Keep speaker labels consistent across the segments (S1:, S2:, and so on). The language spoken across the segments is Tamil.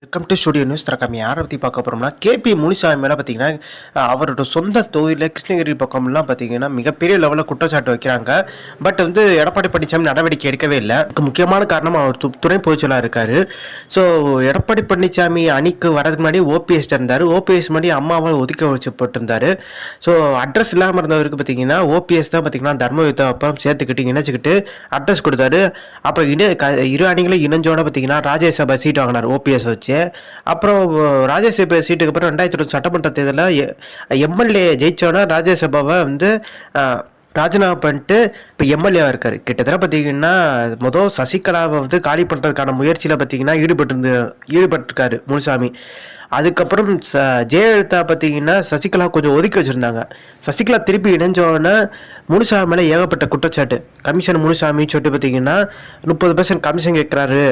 S1: வெல்கம் டு ஸ்டுடியோ நியூஸ் தரக்கம் யாரை பற்றி பார்க்க போகிறோம்னா கேபி முனிசாமி மேலே பார்த்தீங்கன்னா அவரோட சொந்த தொகுதியில் கிருஷ்ணகிரி பக்கம்லாம் பார்த்தீங்கன்னா மிகப்பெரிய லெவலில் குற்றச்சாட்டு வைக்கிறாங்க. பட் வந்து எடப்பாடி பழனிசாமி நடவடிக்கை எடுக்கவே இல்லை. முக்கியமான காரணம் அவர் து- துணை பொதுச்செயலாக இருக்கார். ஸோ எடப்பாடி பழனிசாமி அணிக்கு வரதுக்கு முன்னாடி ஓபிஎஸ் இருந்தார். ஓபிஎஸ் முன்னாடி அம்மாவை ஒதுக்க வச்சுப்பட்டிருந்தாரு. ஸோ அட்ரஸ் இல்லாமல் இருந்தவருக்கு பார்த்தீங்கன்னா ஓபிஎஸ் தான் பார்த்தீங்கன்னா தர்மயுத்த அப்புறம் சேர்த்துக்கிட்டு இணைச்சிக்கிட்டு அட்ரஸ் கொடுத்தாரு. அப்புறம் இணை க இரு அணிகளும் இணைஞ்சோட பார்த்தீங்கன்னா ராஜ்யசபா சீட் வாங்கினார் ஓபிஎஸ் வச்சு. அப்புறம் ராஜ்யசபா சீட்டுக்கு அப்புறம் ரெண்டாயிரத்தி இருபது சட்டமன்ற தேர்தலில் எம்எல்ஏ ஜெயிச்சோன்னா ராஜ்யசபாவை வந்து ராஜினாமா பண்ணிட்டு இப்போ எம்எல்ஏவாக இருக்கார். கிட்டத்தட்ட பார்த்தீங்கன்னா மொதல் சசிகலாவை வந்து காலி பண்ணுறதுக்கான முயற்சியில் பார்த்தீங்கன்னா ஈடுபட்டிருந்து ஈடுபட்டிருக்காரு முனுசாமி. அதுக்கப்புறம் ச ஜெயலலிதா பார்த்தீங்கன்னா சசிகலா கொஞ்சம் ஒதுக்கி வச்சுருந்தாங்க. சசிகலா திருப்பி இணைஞ்சோடனே முனுசாமி மேலே ஏகப்பட்ட குற்றச்சாட்டு. கமிஷன் முனுசாமின்னு சொல்லிட்டு பார்த்தீங்கன்னா முப்பது பர்சன்ட் கமிஷன் கேட்குறாரு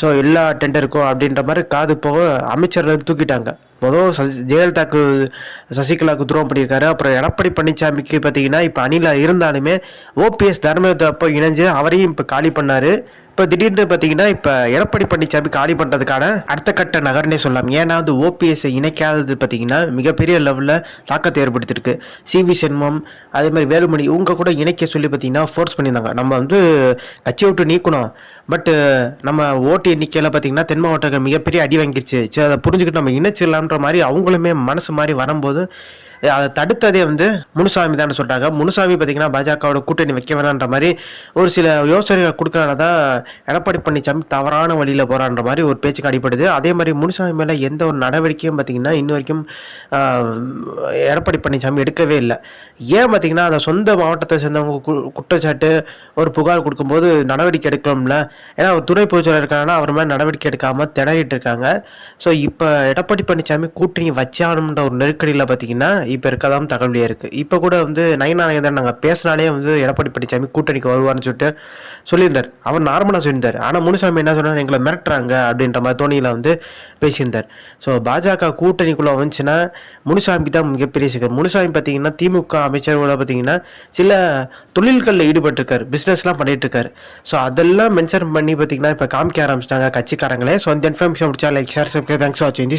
S1: ஸோ எல்லா டெண்டருக்கும் அப்படின்ற மாதிரி காது போக அமைச்சர்கள் தூக்கிட்டாங்க. மொதல் சசி ஜெயலலிதாக்கு சசிகலாவுக்கு துரோகம் பண்ணியிருக்காரு. அப்புறம் எடப்பாடி பழனிசாமிக்கு பார்த்தீங்கன்னா இப்போ அணில இருந்தாலுமே ஓபிஎஸ் தர்மயுத்த அப்போ இணைஞ்சு அவரையும் இப்போ காலி பண்ணார். இப்போ திடீர்னு பார்த்தீங்கன்னா இப்போ எடப்பாடி பழனிசாமி காலி பண்ணுறதுக்கான அடுத்த கட்ட நகர்னே சொல்லலாம். ஏன்னா வந்து ஓபிஎஸ்ஸை இணைக்காதது பார்த்தீங்கன்னா மிகப்பெரிய லெவலில் தாக்கத்தை ஏற்படுத்தியிருக்கு. சிவி சென்மம் அதே மாதிரி வேலுமணி இவங்க கூட இணைக்க சொல்லி பார்த்தீங்கன்னா ஃபோர்ஸ் பண்ணியிருந்தாங்க. நம்ம வந்து கட்சி விட்டு நீக்கணும். பட்டு நம்ம ஓட்டு எண்ணிக்கையில் பார்த்தீங்கன்னா தென் மாவட்டங்கள் மிகப்பெரிய அடி வாங்கிருச்சு. சரி அதை புரிஞ்சுக்கிட்டு நம்ம இணைச்சிடலான்ற மாதிரி அவங்களுமே மனசு மாதிரி வரும்போது அதை தடுத்ததே வந்து முனுசாமி தான் சொல்கிறாங்க முனுசாமி பார்த்தீங்கன்னா பாஜகவோட கூட்டணி வைக்க வேணான்ற மாதிரி ஒரு சில யோசனைகள் கொடுக்கறனால தான் எடப்பாடி பழனிசாமி தவறான வழியில் போகிறான்ற மாதிரி ஒரு பேச்சுக்கு அடிப்படுது அதே மாதிரி முனுசாமி மேலே எந்த ஒரு நடவடிக்கையும் பார்த்தீங்கன்னா இன்ன வரைக்கும் எடப்பாடி பழனிசாமி எடுக்கவே இல்லை. ஏன் பார்த்தீங்கன்னா அந்த சொந்த மாவட்டத்தை சேர்ந்தவங்க கு- குற்றச்சாட்டு ஒரு புகார் கொடுக்கும்போது நடவடிக்கை எடுக்கணும்ல. ஏன்னா அவர் துணை பொதுச்செயலாளர் இருக்காங்கன்னா அவர் மேலே நடவடிக்கை எடுக்காமல் திணறிட்டு இருக்காங்க. ஸோ இப்போ எடப்பாடி பழனிசாமி கூட்டணி வச்சானுன்ற ஒரு நெருக்கடியில் பார்த்தீங்கன்னா இப்போ இருக்கதான் தகவலியாக இருக்குது இப்போ கூட வந்து நயனா நாயகன் நாங்கள் பேசினாலே வந்து எடப்பாடி பழனிசாமி கூட்டணிக்கு வருவார்னு சொல்லிட்டு சொல்லியிருந்தார். அவர் நார்மலாக சொல்லியிருந்தார். ஆனால் முனுசாமி என்ன சொன்னார்? எங்களை மிரட்டுறாங்க அப்படின்ற மாதிரி தோணியில் வந்து பேசியிருந்தார். ஸோ பாஜக கூட்டணிக்குள்ளே வந்துச்சுன்னா முனுசாமி தான் மிகப்பெரிய சிக்கல். முனுசாமி பார்த்தீங்கன்னா திமுக அமைச்சர்களோட பார்த்தீங்கன்னா சில தொழில்களில் ஈடுபட்டிருக்காரு. பிஸ்னஸ்லாம் பண்ணிட்டு ஸோ அதெல்லாம் மென்ஷன் பண்ணி பார்த்தீங்கன்னா இப்போ காமிக்க ஆரம்பிச்சிட்டாங்க கட்சிக்காரங்களே. ஸோ அந்த இன்ஃபர்மேஷன் முடிச்சா லைக் ஷேர் தேங்க்ஸ் வாட்சிங் தி